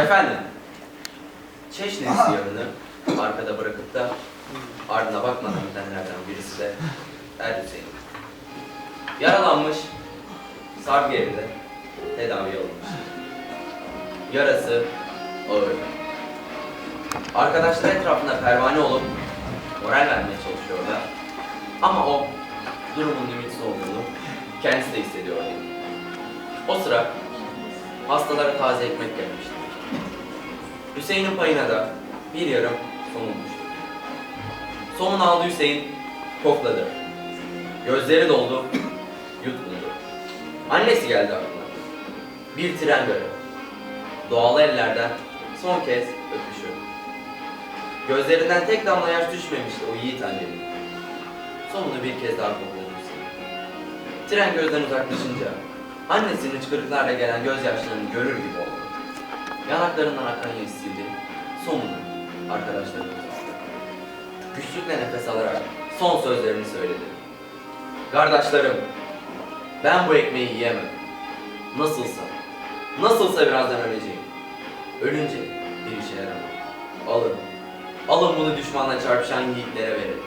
Efendim, Çeşne isyanını arkada bırakıp da ardına bakmadan gidenlerden birisi de Er Hüseyin. Yaralanmış, sargı evinde tedavi alınmış. Yarası ağır. Arkadaşlar etrafında pervane olup moral vermeye çalışıyorlar. Ama o durumun limitsiz olduğunu kendisi de hissediyordu. O sıra hastalara taze ekmek gelmişti. Hüseyin'in payına da bir yarım somun düştü. Somun aldı Hüseyin, kokladı. Gözleri doldu, yutkundu. Annesi geldi aklına. Bir tren görevi. Doğal ellerden son kez öpüşü. Gözlerinden tek damla yaş düşmemişti o yiğit annenin. Somunu bir kez daha kokladı Hüseyin. Tren gözden uzaklaşınca annesinin çıkırıklarla gelen gözyaşlarını görür gibi oldu. Yanaklarından akan yaş sildi. Somunu arkadaşlarına. Güçlükle nefes alarak son sözlerini söyledi. Kardeşlerim, ben bu ekmeği yiyemem. Nasılsa, nasılsa birazdan öleceğim. Ölünce bir işe yaramam. Alın, alın bunu düşmanla çarpışan yiğitlere verin.